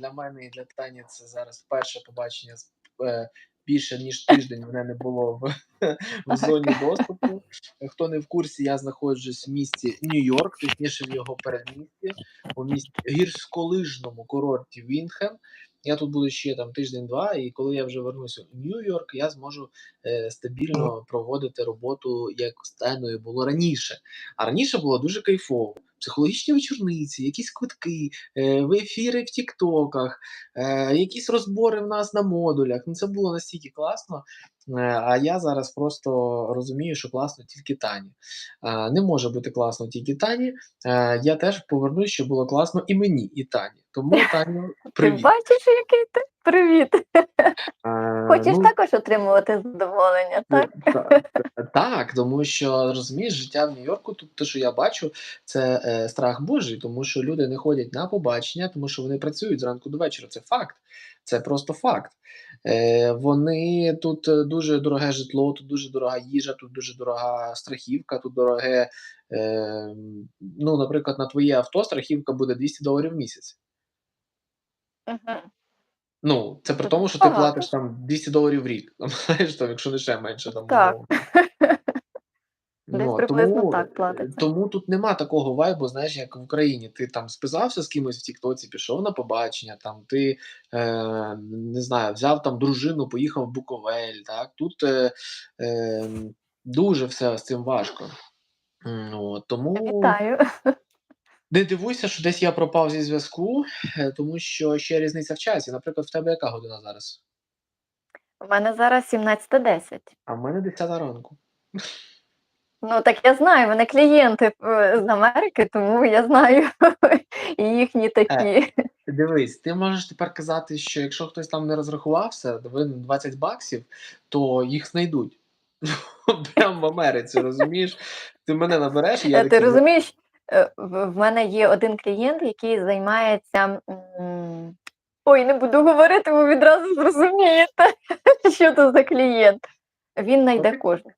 для мене і для Тані це зараз перше побачення з е, більше ніж тиждень мене не було в, в зоні доступу. Хто не в курсі, я знаходжусь в місті Нью-Йорк, точніше в його передмісті, у місті гірськолижному курорті Вінхем. Я тут буду ще там тиждень-два, і коли я вже вернуся в Нью-Йорк, я зможу е, стабільно проводити роботу, як з Таною було раніше. А раніше було дуже кайфово. Психологічні вечорниці, якісь квитки, е, в ефіри в Тіктоках, е, якісь розбори в нас на модулях. Ну це було настільки класно. Е, а я зараз просто розумію, що класно тільки Тані. Не може бути класно тільки Тані. Я теж повернусь, щоб було класно і мені, і Тані. Тому Таню, Ти привіт. бачиш, який ти? Привіт. Е, Хочеш ну, також отримувати задоволення, так? Ну, та- та- Так, тому що розумієш, життя в Нью-Йорку, тут те, що я бачу, це е, страх Божий, тому що люди не ходять на побачення, тому що вони працюють зранку до вечора. Це факт. Це просто факт. Е, вони тут е, дуже дороге житло, тут дуже дорога їжа, тут дуже дорога страхівка, тут дороге. Е, ну, наприклад, на твоє авто страхівка буде 200 доларів в місяць. Ну, це при Це тому, що ти багато. платиш там 200 доларів в рік. Там, знаєш, там, якщо не ще менше, там Так. умовно. Десь Ну, приблизно тому, так е, платиться. тому тут нема такого вайбу, знаєш, як в Україні. Ти там списався з кимось в Тіктоці, пішов на побачення, там ти е, не знаю, взяв там дружину, поїхав в Буковель. Так? Тут е, е, дуже все з цим важко. М, От, тому Вітаю. не дивуйся, що десь я пропав зі зв'язку, е, тому що ще різниця в часі. Наприклад, в тебе яка година зараз? У мене зараз 17.10. А в мене 10 ранку. Ну так я знаю, вони клієнти е, з Америки, тому я знаю і їхні такі. Дивись, ти можеш тепер казати, що якщо хтось там не розрахувався, винен 20 баксів, то їх знайдуть. Прямо в Америці, розумієш? Ти мене набереш, і я Е, Ти розумієш, е, в в мене є один клієнт, який займається. Ой, не буду говорити, ви відразу зрозумієте, що це за клієнт. Він знайде Окей. кожного.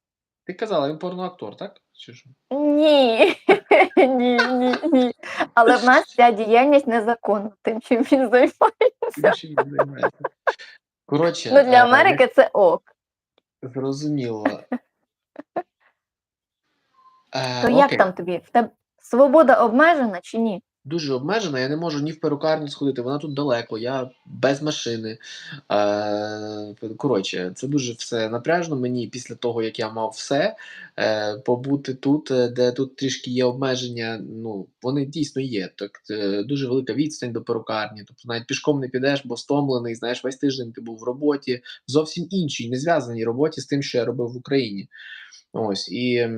Ти казала, він порноактор, так? Чи що? Ні, ні, ні, ні. Але в нас ця діяльність незаконна, тим, чим він займається. Чим він займається? Коротше, Ну, для е, Америки це ок. зрозуміло. Е, То як там тобі? В тебе свобода обмежена чи ні? дуже обмежена. Я не можу ні в перукарню сходити, вона тут далеко, я без машини. Е, коротше, це дуже все напряжно. Мені після того, як я мав все, е, побути тут, е, де тут трішки є обмеження, ну вони дійсно є. Так е, дуже велика відстань до перукарні. Тобто навіть пішком не підеш, бо стомлений. Знаєш, весь тиждень ти був в роботі, зовсім іншій, не зв'язаній роботі з тим, що я робив в Україні. Ось і.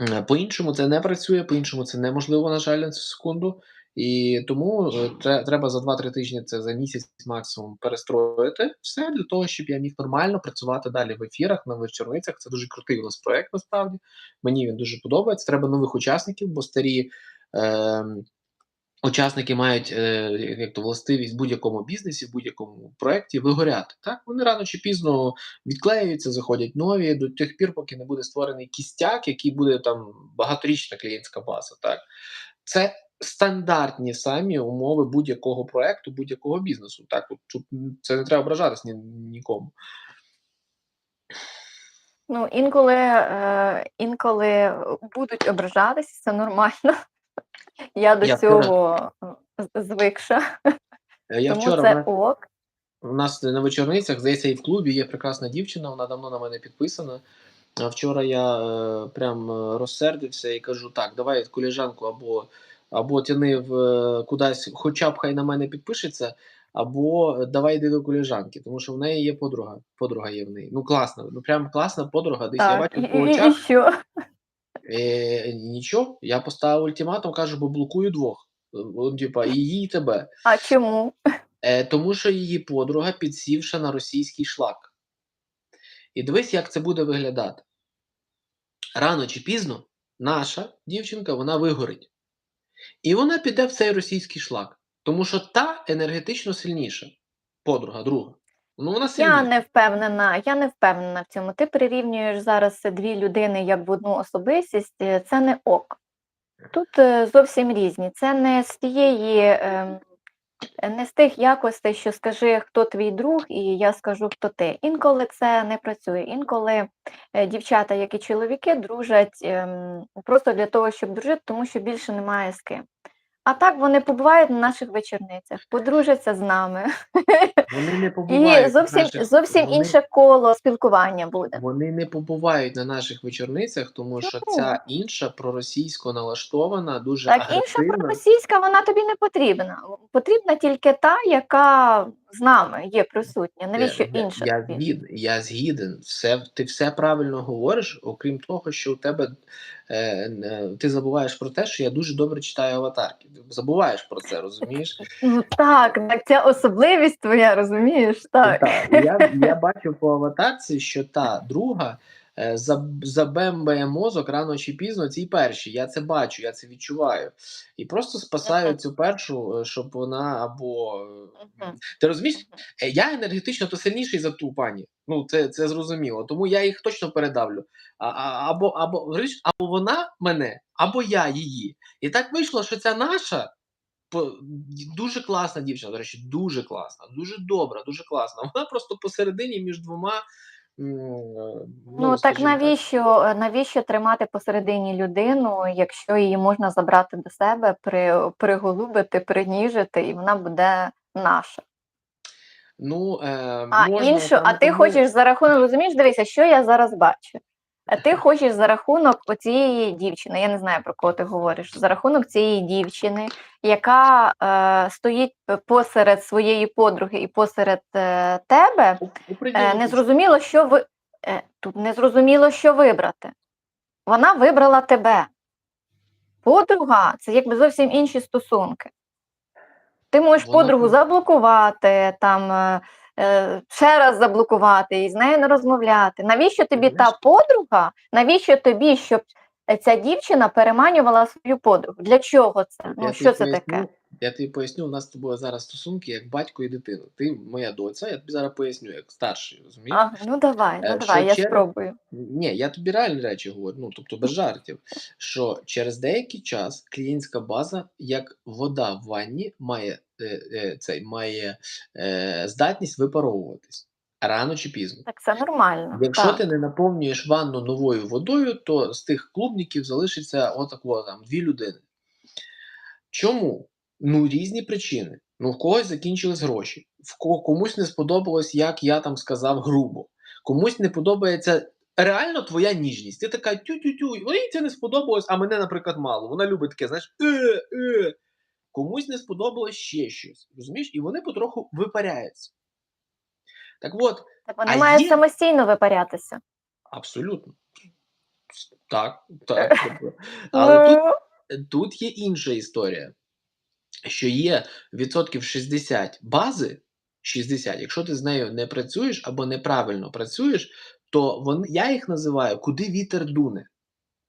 Е, По-іншому це не працює, по-іншому це неможливо, на жаль, на цю секунду. І тому е, треба за 2-3 тижні це за місяць максимум перестроїти все для того, щоб я міг нормально працювати далі в ефірах, на вечорницях. Це дуже крутий у нас проект, насправді. Мені він дуже подобається. Треба нових учасників, бо старі е, учасники мають е, як то властивість в будь-якому бізнесі, в будь-якому проєкті вигоряти. Так вони рано чи пізно відклеюються, заходять нові до тих пір, поки не буде створений кістяк, який буде там багаторічна клієнтська база. Так це стандартні самі умови будь-якого проекту, будь-якого бізнесу. Так, тут це не треба ображатись ні, нікому. Ну, інколи, е, інколи будуть ображатися, це нормально. Я до Я цього звикша, Е, Я тому вчора це ок. У нас на вечорницях, здається, і в клубі є прекрасна дівчина, вона давно на мене підписана. А вчора я е, прям е, розсердився і кажу: так, давай коліжанку або, або тяни в е, кудись, хоча б хай на мене підпишеться, або давай йди до коліжанки, тому що в неї є подруга. Подруга є в неї. Ну, класна, ну прям класна подруга. Десь я Так, бачив і, по і, і очах. що? Е, нічого, я поставив ультиматум, кажу, бо блокую двох. Типа, і її, і тебе. А чому? Е, тому що її подруга підсівша на російський шлак. І дивись, як це буде виглядати. Рано чи пізно наша дівчинка вона вигорить. І вона піде в цей російський шлак. Тому що та енергетично сильніша. Подруга, друга. Ну, вона Я сильніша. не впевнена, я не впевнена в цьому. Ти прирівнюєш зараз дві людини як в одну особистість, е, це не ок. Тут е, зовсім різні. Це не з тієї, ем, не з тих якостей, що скажи, хто твій друг, і я скажу, хто ти. Інколи це не працює. Інколи е, дівчата, як і чоловіки, дружать ем, просто для того, щоб дружити, тому що більше немає з ким. А так вони побувають на наших вечорницях, подружаться з нами. Вони не І побувають зовсім, на наших, зовсім вони, інше коло спілкування буде. вони не побувають на наших вечорницях, тому що Чому? ця інша проросійсько налаштована, дуже Так, інша проросійська, вона тобі не потрібна. Потрібна тільки та, яка з нами є присутня. Навіщо я, інша? я, згіден, я згіден. Все, ти все правильно говориш, окрім того, що у тебе е, е, ти забуваєш про те, що я дуже добре читаю аватарки. Ти забуваєш про це, розумієш? Ну так, так ця особливість твоя, розумієш? Так. Так, я, я бачу по аватарці, що та друга забембає мозок рано чи пізно цій першій. Я це бачу, я це відчуваю. І просто спасаю Мгм. цю першу, е, щоб вона або. е, Мгм. Ти розумієш, Е, я енергетично то сильніший за ту пані. Ну, це, це зрозуміло. Тому я їх точно передавлю. А, а, або, або, або вона мене, або я її. І так вийшло, що ця наша. Дуже класна дівчина, до речі, дуже класна, дуже добра, дуже класна. Вона просто посередині між двома. Е, Ну так навіщо, так. навіщо тримати посередині людину, якщо її можна забрати до себе, при, приголубити, приніжити, і вона буде наша. Ну, е, А можна іншу, а ти одну- хочеш за рахунок, розумієш, дивися, що я зараз бачу. А ти хочеш за рахунок оцієї дівчини, я не знаю про кого ти говориш, за рахунок цієї дівчини, яка е, стоїть посеред своєї подруги і посеред е, тебе, е, приділу не зрозуміло, що ви е, тут не зрозуміло, що вибрати. Вона вибрала тебе. Подруга це якби зовсім інші стосунки. Ти можеш Вона подругу заблокувати, там е, ще раз заблокувати і з нею не розмовляти. Навіщо тобі та подруга? Навіщо тобі, щоб е, ця дівчина переманювала свою подругу? Для чого це? Я Ну що це поясню, таке? Я тобі поясню, у нас з тобою зараз стосунки як батько і дитина. Ти моя доця, я тобі зараз поясню, як старший, розумієш? А, ну давай, ну Е, давай, що я через- спробую. Ні, я тобі реальні речі говорю, ну тобто без жартів. Що через деякий час клієнтська база, як вода в ванні, має е, е, цей має е, здатність випаровуватись рано чи пізно. Так це нормально. Якщо так. ти не наповнюєш ванну новою водою, то з тих клубників залишиться отако там дві людини. Чому? Ну, різні причини. Ну, в когось закінчились гроші, в кого комусь не сподобалось, як я там сказав грубо. Комусь не подобається реально твоя ніжність. Ти така тю-тю-тю, їй це не сподобалось, а мене, наприклад, мало. Вона любить таке, знаєш, е, е. Комусь не сподобалось ще щось. Розумієш? І вони потроху випаряються. Так от, Так вони а мають є- самостійно випарятися. Абсолютно. Так, так. тобто. Але тут, Ну, тут є інша історія, що є відсотків 60 бази, 60, якщо ти з нею не працюєш або неправильно працюєш, то вон, я їх називаю куди вітер дуне.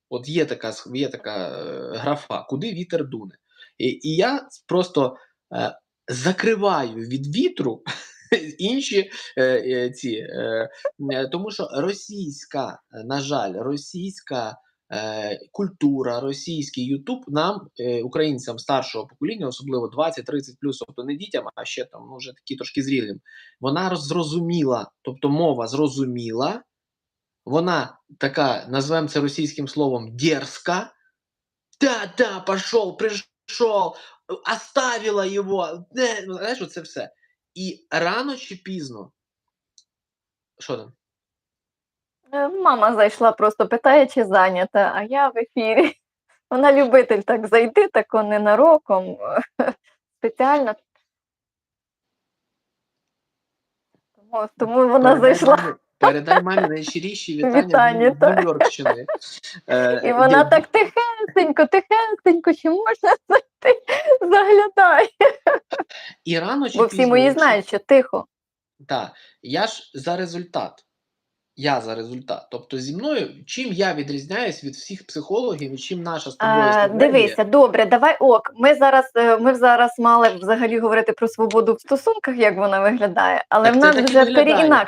От є така, є така е, графа, куди вітер дуне. І, і я просто е, закриваю від вітру інші е, е, ці. Е, е, тому що російська, е, на жаль, російська культура, російський Ютуб нам, українцям старшого покоління, особливо 20-30 плюс, тобто не дітям, а ще там ну, вже такі трошки зрілим, вона роз- зрозуміла, тобто мова зрозуміла, вона така, називаємо це російським словом, дерзка. Да, да, пошел, пришел, оставила його. Не, знаєш, оце все. І рано чи пізно. Що там? е, Мама зайшла, просто питає, чи зайнята, а я в ефірі. Вона любитель так зайти, тако ненароком, спеціально. Тому, тому вона Передай зайшла. Передай мамі найщиріші вітання, з. Нью-Йоркщини. Е, І вона так тихесенько, тихесенько, чи можна зайти? Заглядай. І рано чи Бо всі мої знають, що тихо. Так, я ж за результат. Я за результат. Тобто зі мною, чим я відрізняюсь від всіх психологів і чим наша з тобою А, дивися, добре, давай ок. Ми зараз, е, ми зараз мали взагалі говорити про свободу в стосунках, як вона виглядає, але Так в нас вже виглядає.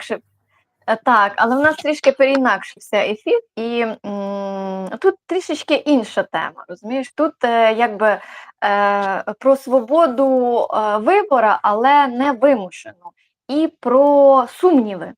Е, Так, але в нас трішки переінакшився ефір, і м, тут трішечки інша тема. Розумієш, тут е, якби е, про свободу е, вибора, але не вимушену, і про сумніви.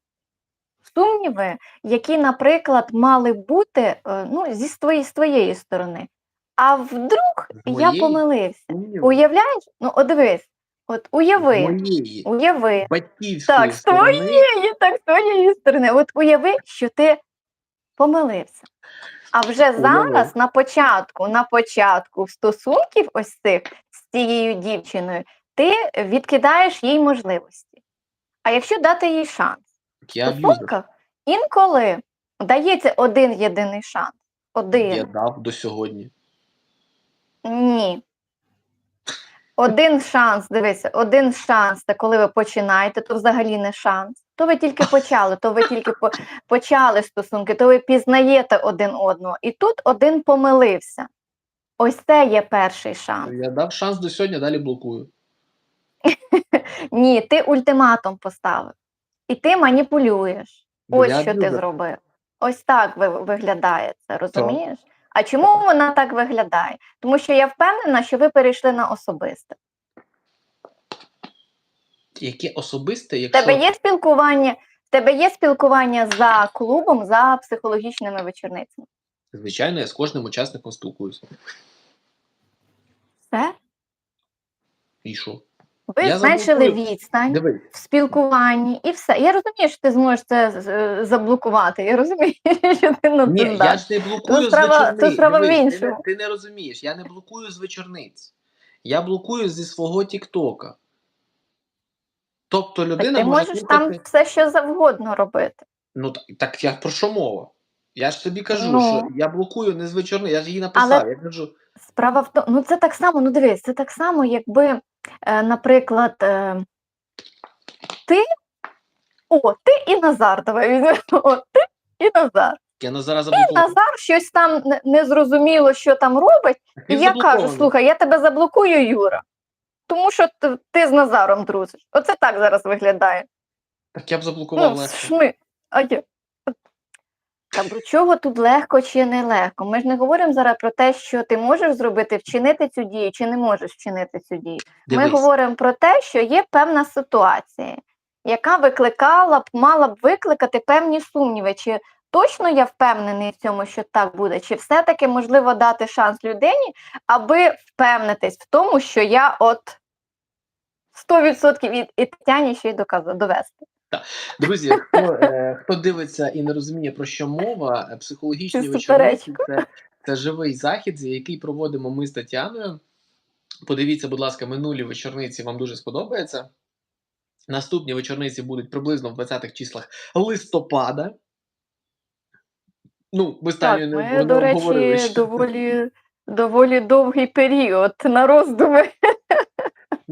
Сумніви, які, наприклад, мали бути е, ну, зі твоєї, з твоєї сторони. А вдруг З я помилився. Уявляєш? Ну, от дивись, от уяви, Моєї уяви. батьківської Так, з сторони. твоєї, так, з твоєї сторони. От уяви, що ти помилився. А вже зараз на початку, на початку стосунків ось цих з цією дівчиною, ти відкидаєш їй можливості. А якщо дати їй шанс, Я в стосунках інколи дається один єдиний шанс. Один. Я дав до сьогодні. Ні. Один шанс, дивися, один шанс, це коли ви починаєте, то взагалі не шанс. То ви тільки почали, то ви тільки по- почали стосунки, то ви пізнаєте один одного. І тут один помилився. Ось це є перший шанс. Я дав шанс до сьогодні, далі блокую. Ні, ти ультиматум поставив. І ти маніпулюєш. Ось я що ти зробив. Ось так ви- виглядає це, розумієш? А чому вона так виглядає? Тому що я впевнена, що ви перейшли на особисте. Яке особисте, В якщо тебе є спілкування, в тебе є спілкування за клубом, за психологічними вечорницями. звичайно, я з кожним учасником спілкуюся. Все? І що? Ви Я зменшили заблокую. відстань Дивись, в спілкуванні і все. Я розумію, що ти зможеш це е, заблокувати. Я розумію, що ти на ні, я ж не блокую Тут справа- вечорниць. справа в ти, ти не розумієш, я не блокую з вечорниць. Я блокую зі свого Тіктока. Тобто Так людина ти може можеш слухати... там все, що завгодно робити. Ну так, так я про що мова? Я ж тобі кажу, Ну. що я блокую не з вечорниць, я ж її написав. Але- Я кажу, Справа в тому, ну це так само, ну дивись, це так само, якби, наприклад, е, ти, о, ти і Назар, давай візьмемо, о, ти і Назар. я на зараз І. Назар щось там не- незрозуміло, що там робить, і я кажу: слухай, я тебе заблокую, Юра, тому що ти, з Назаром дружиш. Оце так зараз виглядає. Так я б заблокував Ну, легше. шми. А я... Та до чого тут легко чи не легко? Ми ж не говоримо зараз про те, що ти можеш зробити, вчинити цю дію, чи не можеш вчинити цю дію. Ми говоримо про те, що є певна ситуація, яка викликала б, мала б викликати певні сумніви. Чи точно я впевнений в цьому, що так буде? Чи все-таки можливо дати шанс людині, аби впевнитись в тому, що я от 100% від і Тетяні ще й доказу довести. Друзі, хто, е, хто дивиться і не розуміє про що мова, е, психологічні Це вечорниці це, це живий захід, який проводимо ми з Тетяною. Подивіться, будь ласка, минулі вечорниці вам дуже сподобається. Наступні вечорниці будуть приблизно в 20-х числах листопада. Ну, ми Так, ми, не до речі, доволі, доволі довгий період на роздуми.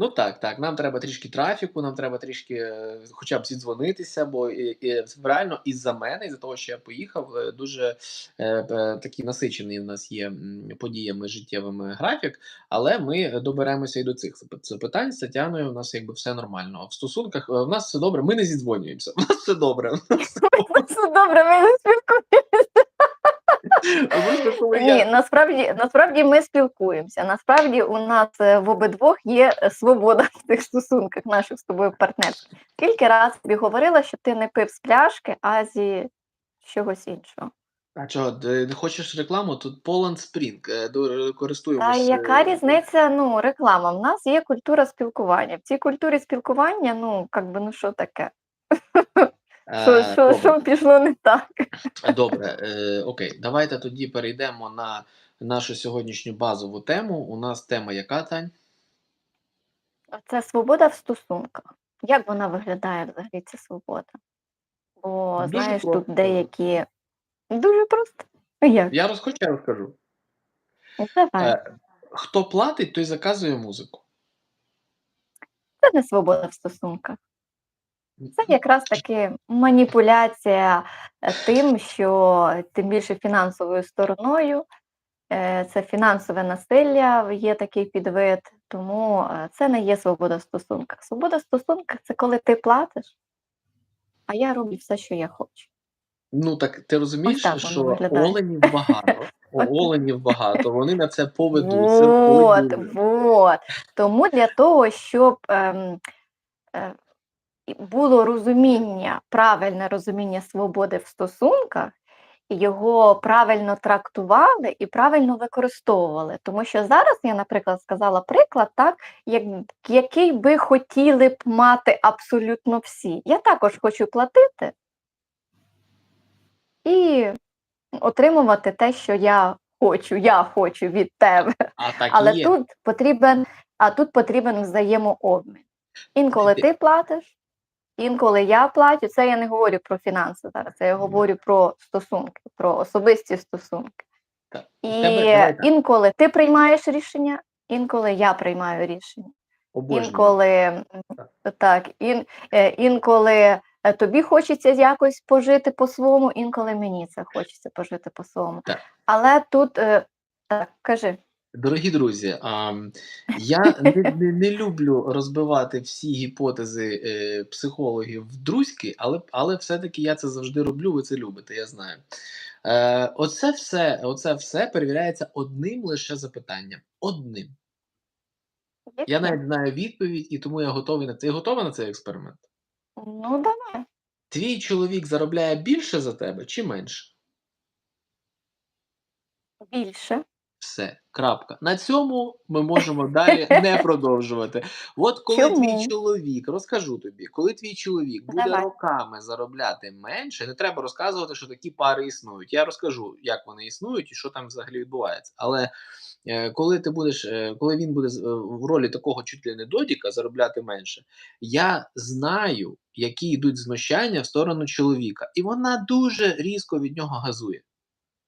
Ну так, так. Нам треба трішки трафіку, нам треба трішки е, хоча б зідзвонитися, бо і, і, реально із-за мене, із-за того, що я поїхав, е, дуже е, е, такий насичений в нас є подіями життєвими графік, але ми доберемося і до цих запитань. З Тетяною у нас якби все нормально. В стосунках е, в нас все добре, ми не зідзвонюємося. У нас все добре. Все добре, ми не спілкуємося. Ні, насправді, насправді ми спілкуємося. Насправді у нас е, в обидвох є е, свобода в цих стосунках наших з тобою партнерських. Скільки раз тобі говорила, що ти не пив з пляшки, а зі чогось іншого. А чого, ти не хочеш рекламу? Тут Poland Spring, е, користуємося. яка різниця? Ну, реклама. В нас є культура спілкування. В цій культурі спілкування, ну, як би, ну що таке? Що, Е, що, що пішло не так? Добре, е, окей, давайте тоді перейдемо на нашу сьогоднішню базову тему. У нас тема яка, Тань? Це свобода в стосунках. Як вона виглядає взагалі ця свобода? Бо Дуже знаєш, просто. тут деякі дуже просто. Як? Я розхочу, я розкажу. Давай. Е, хто платить, той заказує музику. Це не свобода в стосунках. Це якраз таки маніпуляція е, тим, що тим більше фінансовою стороною. Е, Це фінансове насилля, є такий підвид, тому е, це не є свобода в стосунках. Свобода в стосунках це коли ти платиш, а я роблю все, що я хочу. Ну так ти розумієш, так що виглядає. оленів багато, оленів багато, вони на це поведуться. Поведуть. вот. Тому для того, щоб ем, е, було розуміння, правильне розуміння свободи в стосунках, і його правильно трактували і правильно використовували. Тому що зараз я, наприклад, сказала приклад, так, як, який би хотіли б мати абсолютно всі. Я також хочу платити і отримувати те, що я хочу, я хочу від тебе. А так Але є. тут потрібен, а тут потрібен взаємообмін. Інколи Ти- ти платиш, інколи я платю. Це я не говорю про фінанси зараз, це я говорю про стосунки, про особисті стосунки. Так. І тебе- інколи ти приймаєш рішення, інколи я приймаю рішення. обожнюю. Інколи Так. так, ін, е, інколи е, тобі хочеться якось пожити по-своєму, інколи мені це хочеться пожити по-своєму. Але тут е, так, кажи. Дорогі друзі, а, я не, не, не люблю розбивати всі гіпотези е, психологів в друзьки, але, але все-таки я це завжди роблю, ви це любите, я знаю. Е, оце, все, оце все перевіряється одним лише запитанням. Одним. Я навіть знаю відповідь, і тому я готовий на це. Ти готова на цей експеримент? Ну, давай. Твій чоловік заробляє більше за тебе чи менше? Більше. Все, крапка. На цьому ми можемо далі не продовжувати. От коли Чому? твій чоловік, розкажу тобі, коли твій чоловік буде Давай. роками заробляти менше, не треба розказувати, що такі пари існують. Я розкажу, як вони існують і що там взагалі відбувається. Але е, коли ти будеш, е, коли він буде е, в ролі такого чуть ли не додіка заробляти менше, я знаю, які йдуть знущання в сторону чоловіка, і вона дуже різко від нього газує.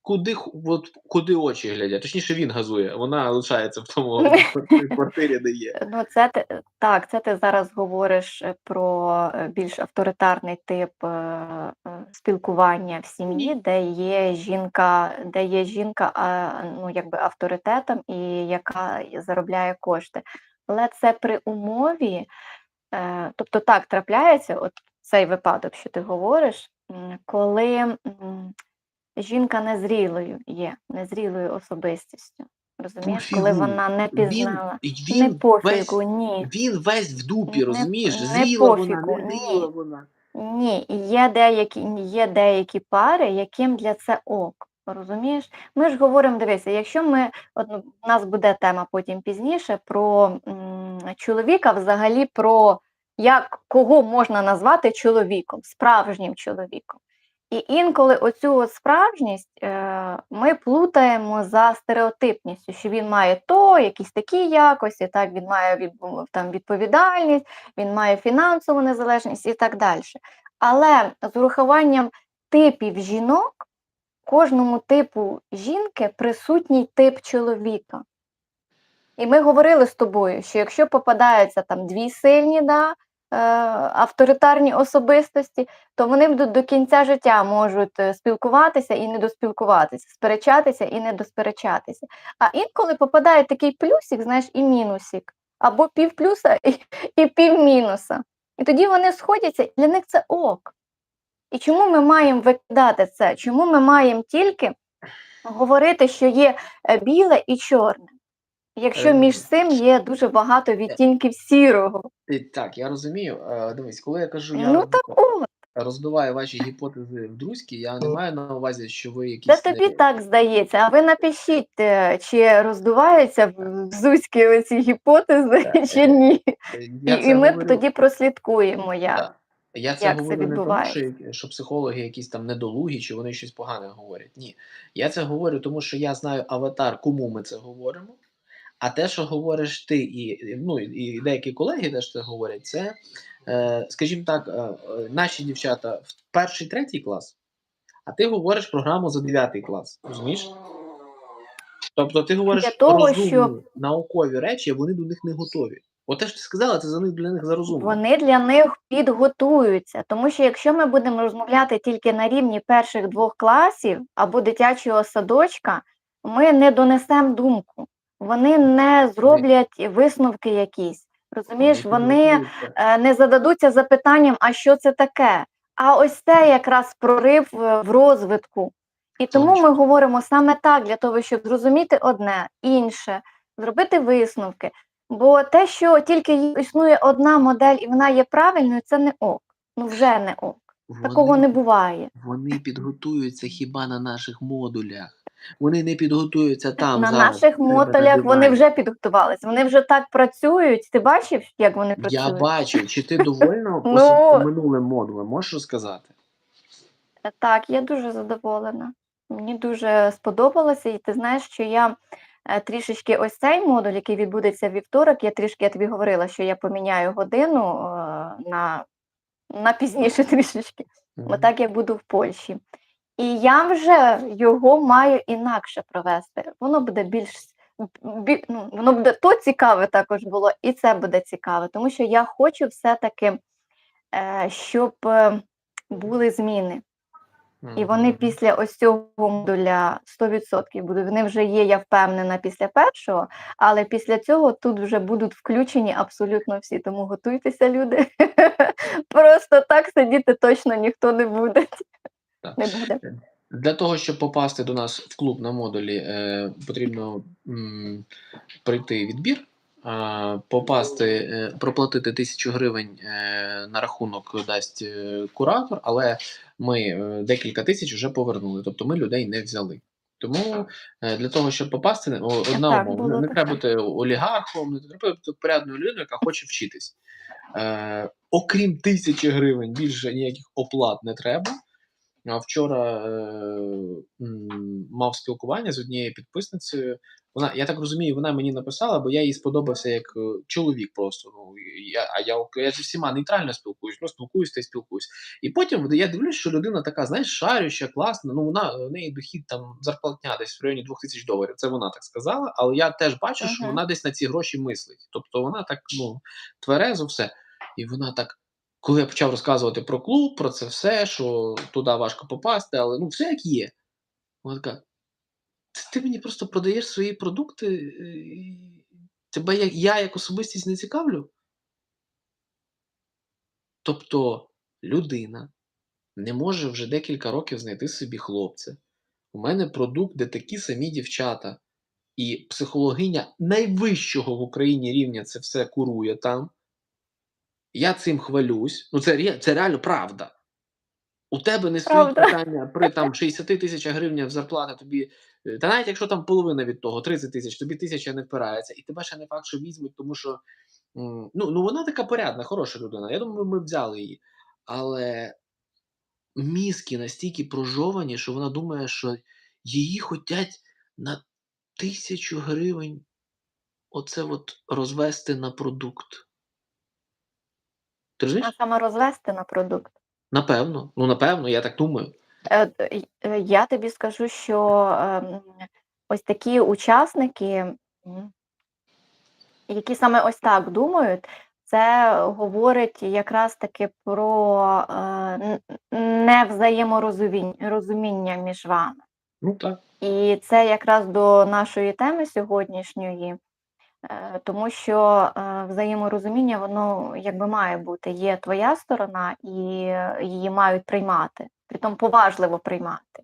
Куди, от, куди очі глядять? Точніше, він газує, вона лишається в тому квартирі- де є. Ну, це ти, так, це ти зараз говориш е, про е, більш авторитарний тип е, спілкування в сім'ї, де є жінка, де є жінка ну, якби авторитетом і яка заробляє кошти. Але це при умові, тобто так трапляється, от цей випадок, що ти говориш, коли м, жінка незрілою є, незрілою особистістю. Розумієш, коли вона не пізнала. він, Не весь, ні. він весь в дупі, Не- розумієш? не Зріла вона, пофігу, не ні. зріла вона. Ні, є деякі, є деякі пари, яким для це ок. Розумієш? Ми ж говоримо, дивися, якщо ми, от, ну, у нас буде тема потім пізніше про м, чоловіка, взагалі про як кого можна назвати чоловіком, справжнім чоловіком. І інколи оцю от справжність е, ми плутаємо за стереотипністю, що він має то, якісь такі якості, так він має від, там, відповідальність, він має фінансову незалежність і так далі. Але з урахуванням типів жінок, кожному типу жінки присутній тип чоловіка. І ми говорили з тобою, що якщо попадаються там дві сильні да, авторитарні особистості, то вони будуть до кінця життя можуть е, спілкуватися і не доспілкуватися, сперечатися і не досперечатися. А інколи попадає такий плюсик, знаєш, і мінусик, або пів плюса і, і пів мінуса. І тоді вони сходяться, і для них це ок. І чому ми маємо викидати це? Чому ми маємо тільки говорити, що є е, біле і чорне? Якщо Е, між цим є дуже багато відтінків сірого. Так, я розумію. Е, Дивись, коли я кажу, я Ну так розбиваю ваші гіпотези в друзки, я не маю на увазі, що ви якісь тобі не- так здається. А ви напишіть, е, чи роздуваються в Зузьки оці гіпотези, Так, чи е, ні. Я І, і ми говорю- тоді прослідкуємо як. Так. Я це як це не тому, що, що психологи якісь там недолугі, чи вони щось погане говорять. Ні. Я це говорю, тому що я знаю аватар, кому ми це говоримо. А те, що говориш ти, і, ну, і деякі колеги теж це говорять, це, е, скажімо так, е, е, наші дівчата в перший, третій клас, а ти говориш програму за дев'ятий клас. Розумієш? Тобто ти говориш Для того, розумні, щоб- наукові речі, а вони до них не готові. От те, що ти сказала, це за них для них за розумно. Вони для них підготуються, тому що якщо ми будемо розмовляти тільки на рівні перших двох класів або дитячого садочка, ми не донесемо думку. Вони не зроблять висновки якісь. Розумієш, вони е, не зададуться запитанням, а що це таке. А ось це якраз прорив е, в розвитку. І тому ми говоримо саме так, для того, щоб зрозуміти одне, інше, зробити висновки. Бо те, що тільки існує одна модель і вона є правильною, це не ок. Ну вже не ок. Такого Вони- не буває. Вони підготуються хіба на наших модулях. Вони не підготуються там. На зараз, наших мотелях вони вже підготувалися. Вони вже так працюють. Ти бачив, як вони Я бачу, чи ти довольна по, Ну. минулим модулям? Можеш розказати? Так, я дуже задоволена. Мені дуже сподобалося, і ти знаєш, що я е, трішечки ось цей модуль, який відбудеться вівторок, я трішки я тобі говорила, що я поміняю годину е, на, на пізніше трішечки, Мгм. отак як буду в Польщі. І я вже його маю інакше провести. Воно буде більш бі, ну, воно буде то цікаве також було, і це буде цікаве, тому що я хочу все-таки, е, щоб е, були зміни. І вони після ось цього модуля 100% будуть. Вони вже є, я впевнена, після першого, але після цього тут вже будуть включені абсолютно всі. Тому готуйтеся, люди. Просто так сидіти точно ніхто не буде. Так. Не буде. Для того, щоб попасти до нас в клуб на модулі, е, потрібно м, пройти відбір, е, попасти, е, проплатити тисячу гривень е, на рахунок дасть е, куратор, але ми е, декілька тисяч вже повернули, тобто ми людей не взяли. Тому е, для того, щоб попасти, о, одна Так, умова, було не треба бути олігархом, не треба бути порядною людиною, яка хоче вчитись. Е, окрім тисячі гривень, більше ніяких оплат не треба. А вчора е, мав спілкування з однією підписницею. Вона, я так розумію, вона мені написала, бо я їй сподобався як е, чоловік просто. Ну, я, а я, я зі всіма нейтрально спілкуюсь, ну спілкуюсь та й спілкуюсь. І потім я дивлюсь, що людина така, знаєш, шарюща, класна. Ну, вона в неї дохід там зарплатня десь в районі 2000 доларів. Це вона так сказала. Але я теж бачу, що вона десь на ці гроші мислить. Тобто вона так, ну, тверезо все. І вона так коли я почав розказувати про клуб, про це все, що туди важко попасти, але ну все як є. Вона така: ти мені просто продаєш свої продукти, е, тебе як я як особистість не цікавлю. Тобто людина не може вже декілька років знайти собі хлопця. У мене продукт, де такі самі дівчата, і психологиня найвищого в Україні рівня це все курує там. Я цим хвалюсь. Ну, це, це реально правда. У тебе не стоїть Правда. питання при там 60 тисячах гривень зарплати тобі. е, Та навіть якщо там половина від того, 30 тисяч, тобі тисяча не впирається, і тебе ще не факт, що візьмуть, тому що ну, ну вона така порядна, хороша людина. Я думаю, ми взяли її. Але мізки настільки прожовані, що вона думає, що її хотять на тисячу гривень оце от розвести на продукт. Ти А саме розвести на продукт. Напевно. Ну, напевно, я так думаю. Е, е, Я тобі скажу, що ем, ось такі учасники, які саме ось так думають, це говорить якраз таки про е, невзаєморозуміння між вами. Ну так. І це якраз до нашої теми сьогоднішньої, тому що е, взаєморозуміння, воно якби має бути. Є твоя сторона, і е, її мають приймати, притом поважливо приймати.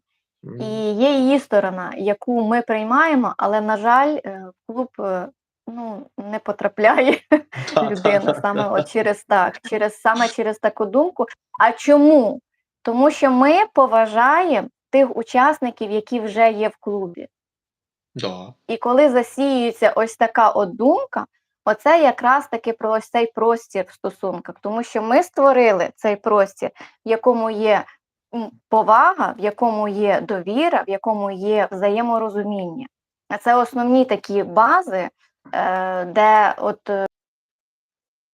І є її сторона, яку ми приймаємо, але, на жаль, е, в клуб е, ну, не потрапляє людина саме от через так, через саме через таку думку. А чому? Тому що ми поважаємо тих учасників, які вже є в клубі. Да. І коли засіюється ось така от думка, оце якраз таки про ось цей простір в стосунках, тому що ми створили цей простір, в якому є повага, в якому є довіра, в якому є взаєморозуміння. Це основні такі бази, е, де от е,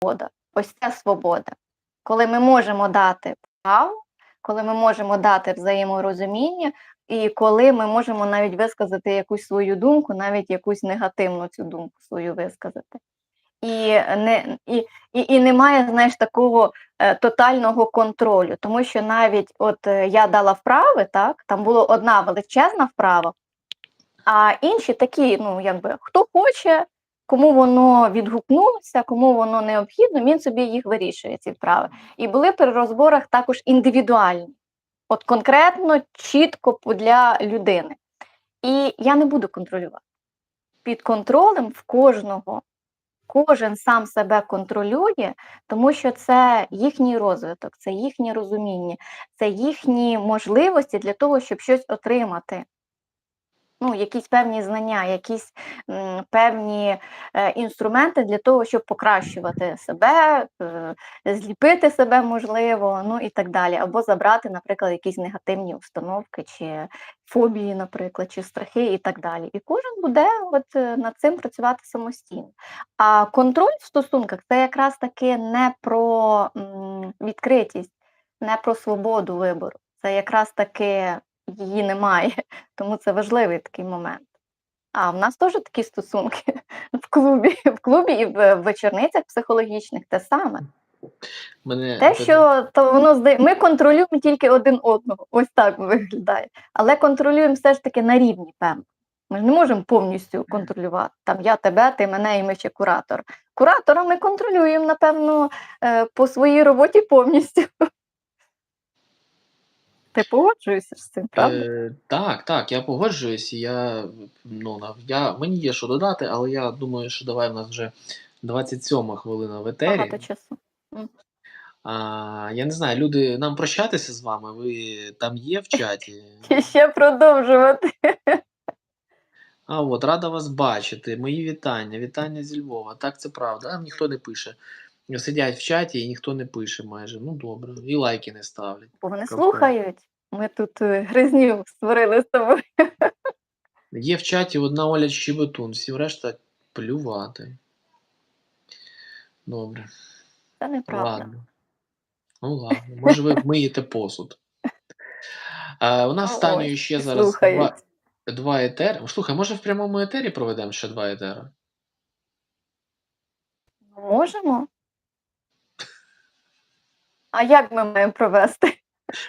свобода, ось ця свобода, коли ми можемо дати право, коли ми можемо дати взаєморозуміння, і коли ми можемо навіть висказати якусь свою думку, навіть якусь негативну цю думку свою висказати. І не, і, і, і немає, знаєш, такого е, тотального контролю, тому що навіть от е, я дала вправи, так, там була одна величезна вправа, а інші такі, ну, якби хто хоче, кому воно відгукнулося, кому воно необхідно, він собі їх вирішує, ці вправи. І були при розборах також індивідуальні, от конкретно, чітко для людини. І я не буду контролювати. Під контролем в кожного кожен сам себе контролює, тому що це їхній розвиток, це їхнє розуміння, це їхні можливості для того, щоб щось отримати. Ну, якісь певні знання, якісь певні е, інструменти для того, щоб покращувати себе, е, зліпити себе можливо, ну і так далі. Або забрати, наприклад, якісь негативні установки, чи фобії, наприклад, чи страхи і так далі. І кожен буде от, е, над цим працювати самостійно. А контроль в стосунках це якраз таки не про відкритість, не про свободу вибору. Це якраз таки її немає, тому це важливий такий момент. А в нас теж такі стосунки в клубі, в клубі і в вечорницях психологічних те саме. Мене Те, що то воно здає, ми контролюємо тільки один одного. Ось так виглядає. Але контролюємо все ж таки на рівні певно. Ми ж не можемо повністю контролювати. Там я тебе, ти мене і ми ще куратор. Куратора ми контролюємо, напевно, е, по своїй роботі повністю. Ти погоджуєшся з цим, правда? Е, так, так, я погоджуюсь. Я, ну, я, мені є що додати, але я думаю, що давай в нас вже 27 хвилина в етері. Багато часу. А, я не знаю, люди, нам прощатися з вами. Ви там є в чаті? І ще продовжувати. А от, рада вас бачити. Мої вітання. Вітання зі Львова. Так, це правда. А ніхто не пише. Сидять в чаті і ніхто не пише майже. Ну добре. І лайки не ставлять. Бо вони слухають. Ми тут е, гризню створили з тобою. Є в чаті одна Оля Щебетун, всі решта плювати. Добре. Це неправда. Ладно. Ну ладно. Може, ви миєте посуд. А, у нас з ще зараз слухають. два, два етери. Слухай, може в прямому етері проведемо ще два етери? Можемо. А як ми маємо провести?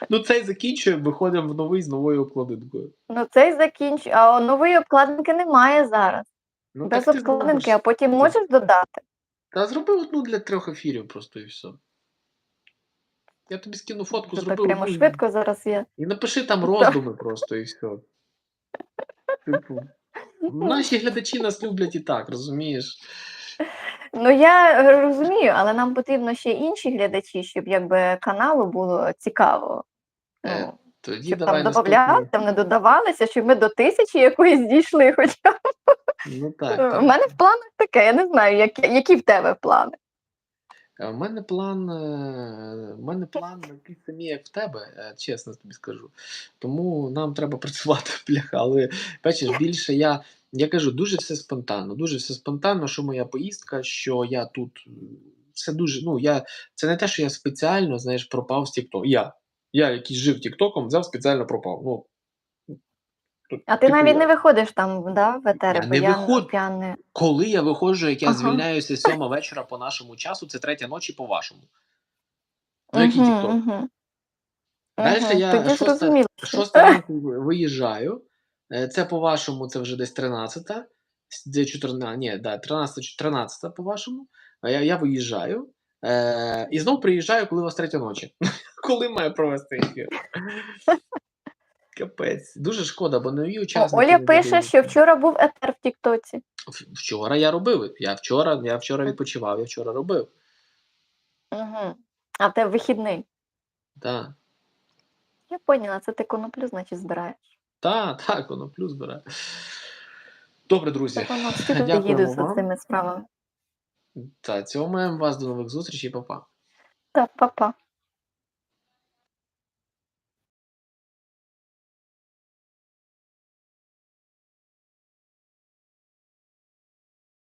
Ну, цей закінчуємо, виходимо в новий з новою обкладинкою. Ну, цей закінч... а нової обкладинки немає зараз. Ну, Без так ти обкладинки, зробиш. а потім можеш додати. Та зроби одну для трьох ефірів просто і все. Я тобі скину фотку, Це так прямо одну швидко зараз є. І напиши там роздуми просто і все. Типу, наші глядачі нас люблять і так, розумієш? Ну я е, розумію, але нам потрібно ще інші глядачі, щоб якби каналу було цікаво. Е, Ну, Тоді щоб давай там додавали, там не додавалися, щоб ми до тисячі якоїсь дійшли. Хоча Ну так. у мене в планах таке, я не знаю, які, які в тебе плани. А в мене план, е, в мене план такий самий, як в тебе, е, чесно тобі скажу. Тому нам треба працювати, бляха. Але бачиш, більше я, я кажу, дуже все спонтанно. Дуже все спонтанно, що моя поїздка, що я тут. Все дуже. Ну, я, це не те, що я спеціально, знаєш, пропав з Тікток. Я. Я, який жив Тіктоком, взяв спеціально пропав. Ну, А ти типу, навіть не виходиш там, да, в етери, Я бо не я, виходжу. я не. Коли я виходжу, як я Ага. звільняюся сьома вечора по нашому часу, це третя ночі по вашому. Ну, який Тікток? мгм. Дальше Мгм, я шоста-. Шоста ранку виїжджаю. Е, Це по-вашому, це вже десь 13. Де 14, ні, да, 13, 13 по-вашому. Я, я виїжджаю. Е, і знов приїжджаю, коли у вас третя ночі. коли маю провести ефір. Капець. Дуже шкода, бо нові учасники. Оля пише, що вчора був етер в Тіктоці. Вчора я робив. Я вчора, я вчора відпочивав, я вчора робив. Угу. А те вихідний. Так. Я поняла, це ти коноплю, значить, збираєш. Так, так, воно плюс бере. Добре, друзі. Так туди за цими справами. Та, цьомаємо вас до нових зустрічей, па-па. Так, па-па.